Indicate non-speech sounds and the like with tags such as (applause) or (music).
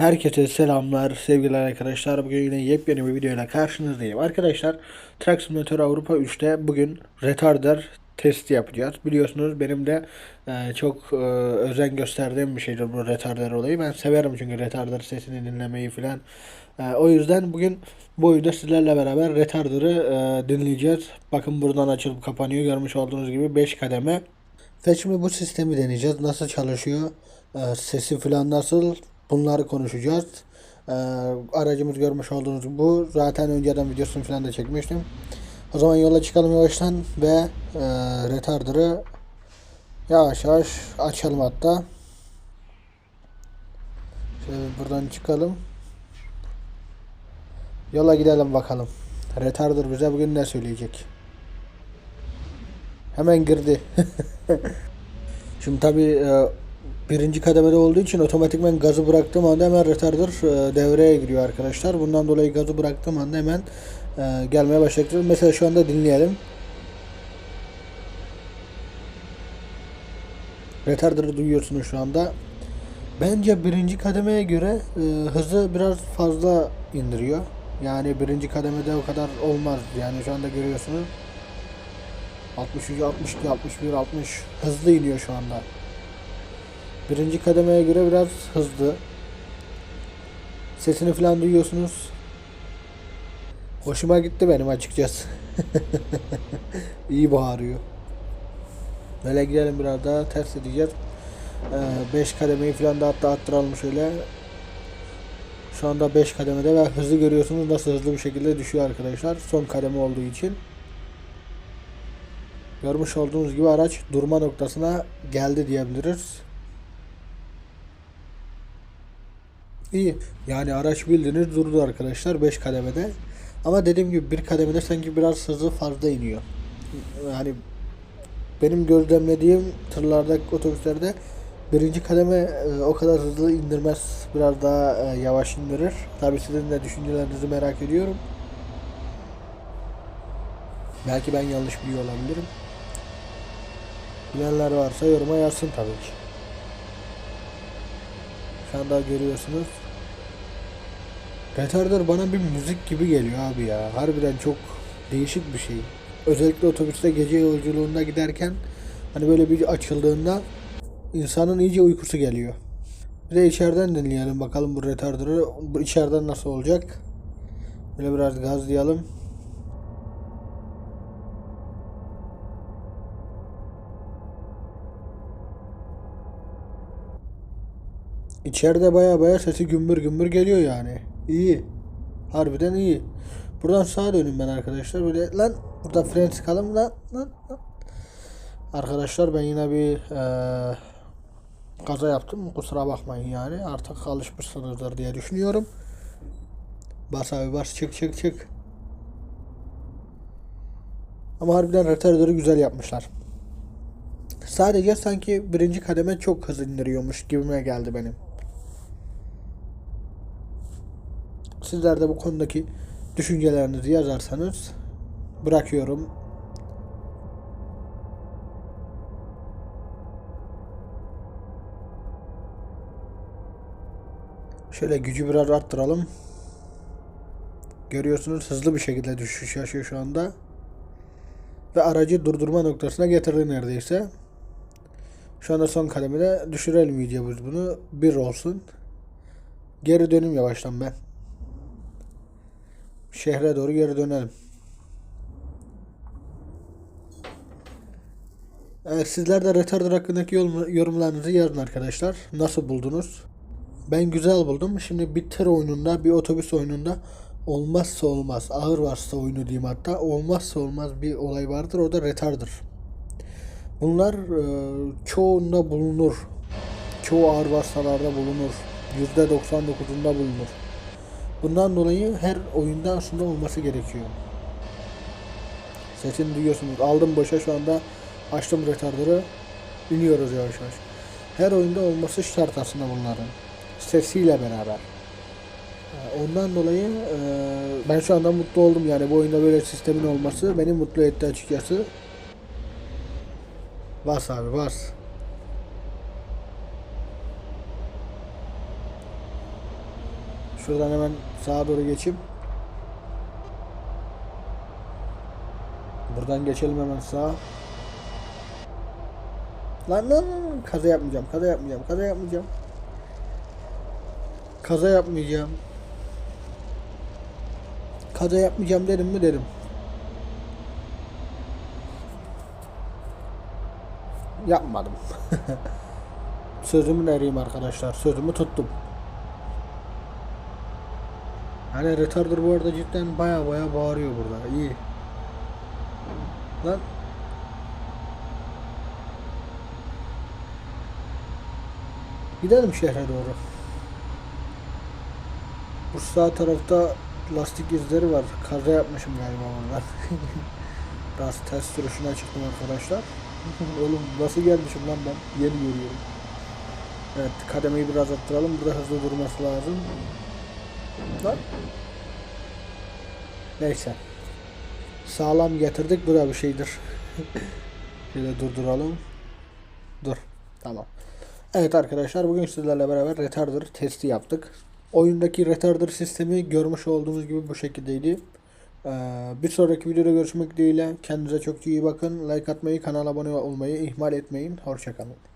Herkese selamlar sevgiler arkadaşlar. Bugün yine yepyeni bir videoyla karşınızdayım. Arkadaşlar Truck Simulator Avrupa 3'te bugün retarder testi yapacağız. Biliyorsunuz benim de e, çok e, özen gösterdiğim bir şeydir bu retarder olayı. Ben severim çünkü retarder sesini dinlemeyi filan. E, o yüzden bugün bu videoda sizlerle beraber retarder'ı e, dinleyeceğiz. Bakın buradan açılıp kapanıyor. Görmüş olduğunuz gibi 5 kademe. Ve şimdi bu sistemi deneyeceğiz. Nasıl çalışıyor? e, sesi falan nasıl? Bunları konuşacağız. E, aracımız görmüş olduğunuz bu. Zaten önceden videosunu falan da çekmiştim. O zaman yola çıkalım yavaştan ve e, retarder'ı yavaş yavaş açalım hatta. Şöyle buradan çıkalım. Yola gidelim bakalım. Retarder bize bugün ne söyleyecek? Hemen girdi. (laughs) Şimdi tabi birinci kademede olduğu için otomatikman gazı bıraktığım anda hemen retarder e, devreye giriyor arkadaşlar. Bundan dolayı gazı bıraktığım anda hemen e, gelmeye başlayacaktır. Mesela şu anda dinleyelim. Retarder'ı duyuyorsunuz şu anda. Bence birinci kademeye göre e, hızı biraz fazla indiriyor. Yani birinci kademede o kadar olmaz. Yani şu anda görüyorsunuz. 63, 62, 61, 60 hızlı iniyor şu anda. Birinci kademeye göre biraz hızlı. Sesini falan duyuyorsunuz. Hoşuma gitti benim açıkçası. (laughs) İyi bağırıyor. Böyle gidelim biraz daha ters edeceğiz. 5 kademeyi falan da hatta arttıralım şöyle. Şu anda 5 kademede ve hızı görüyorsunuz nasıl hızlı bir şekilde düşüyor arkadaşlar. Son kademe olduğu için. Görmüş olduğunuz gibi araç durma noktasına geldi diyebiliriz. İyi. Yani araç bildiğiniz durdu arkadaşlar 5 kademede. Ama dediğim gibi bir kademede sanki biraz hızı fazla iniyor. Yani benim gözlemlediğim tırlarda, otobüslerde birinci kademe e, o kadar hızlı indirmez. Biraz daha e, yavaş indirir. Tabi sizin de düşüncelerinizi merak ediyorum. Belki ben yanlış biliyor olabilirim. Bilenler varsa yoruma yazsın tabii ki. Şu anda görüyorsunuz. Retarder bana bir müzik gibi geliyor abi ya. Harbiden çok değişik bir şey. Özellikle otobüste gece yolculuğunda giderken hani böyle bir açıldığında insanın iyice uykusu geliyor. Bir de içeriden dinleyelim bakalım bu retarder'ı bu içeriden nasıl olacak. Böyle biraz gazlayalım. İçeride baya baya sesi gümbür gümbür geliyor yani. İyi. Harbiden iyi. Buradan sağa dönün ben arkadaşlar. Böyle lan burada fren sıkalım lan lan lan. Arkadaşlar ben yine bir eee kaza yaptım. Kusura bakmayın yani. Artık alışmışsınızdır diye düşünüyorum. Bas abi bas çık çık çık. Ama harbiden retarder'ı güzel yapmışlar. Sadece sanki birinci kademe çok hız indiriyormuş gibime geldi benim. Sizler de bu konudaki düşüncelerinizi yazarsanız bırakıyorum. Şöyle gücü biraz arttıralım. Görüyorsunuz hızlı bir şekilde düşüş yaşıyor şu anda. Ve aracı durdurma noktasına getirdi neredeyse. Şu anda son kademede düşürelim biz bunu. Bir olsun. Geri dönüm yavaştan ben. Şehre doğru geri dönelim. Evet, sizler de Retarder hakkındaki yorumlarınızı yazın arkadaşlar. Nasıl buldunuz? Ben güzel buldum. Şimdi bir tır oyununda, bir otobüs oyununda olmazsa olmaz, ağır varsa oyunu diyeyim hatta, olmazsa olmaz bir olay vardır. O da retarder. Bunlar e, çoğunda bulunur. Çoğu ağır vasıtalarda bulunur. %99'unda bulunur. Bundan dolayı her oyunda aslında olması gerekiyor. Sesini duyuyorsunuz. Aldım boşa şu anda açtım retarder'ı. iniyoruz yavaş yavaş. Her oyunda olması şart aslında bunların. Sesiyle beraber. Ondan dolayı e, ben şu anda mutlu oldum yani bu oyunda böyle sistemin olması beni mutlu etti açıkçası. Bas abi bas. Şuradan hemen sağa doğru geçeyim. Buradan geçelim hemen sağa. Lan lan kaza yapmayacağım, kaza yapmayacağım, kaza yapmayacağım. Kaza yapmayacağım. Kaza yapmayacağım dedim mi dedim. Yapmadım. (laughs) Sözümü eriyim arkadaşlar. Sözümü tuttum. Hani retarder bu arada cidden baya baya bağırıyor burada. İyi. Lan. Gidelim şehre doğru. Bu sağ tarafta lastik izleri var. Kaza yapmışım galiba burada. (laughs) Biraz ters sürüşüne çıktım arkadaşlar. (laughs) Oğlum nasıl gelmişim lan ben? Yeni görüyorum. Evet kademeyi biraz arttıralım. Burada hızlı durması lazım. Lan. Neyse. Sağlam getirdik. Bu da bir şeydir. (laughs) Şöyle durduralım. Dur. Tamam. Evet arkadaşlar bugün sizlerle beraber retarder testi yaptık. Oyundaki retarder sistemi görmüş olduğunuz gibi bu şekildeydi. Ee, bir sonraki videoda görüşmek dileğiyle. Kendinize çok iyi bakın. Like atmayı, kanala abone olmayı ihmal etmeyin. Hoşçakalın.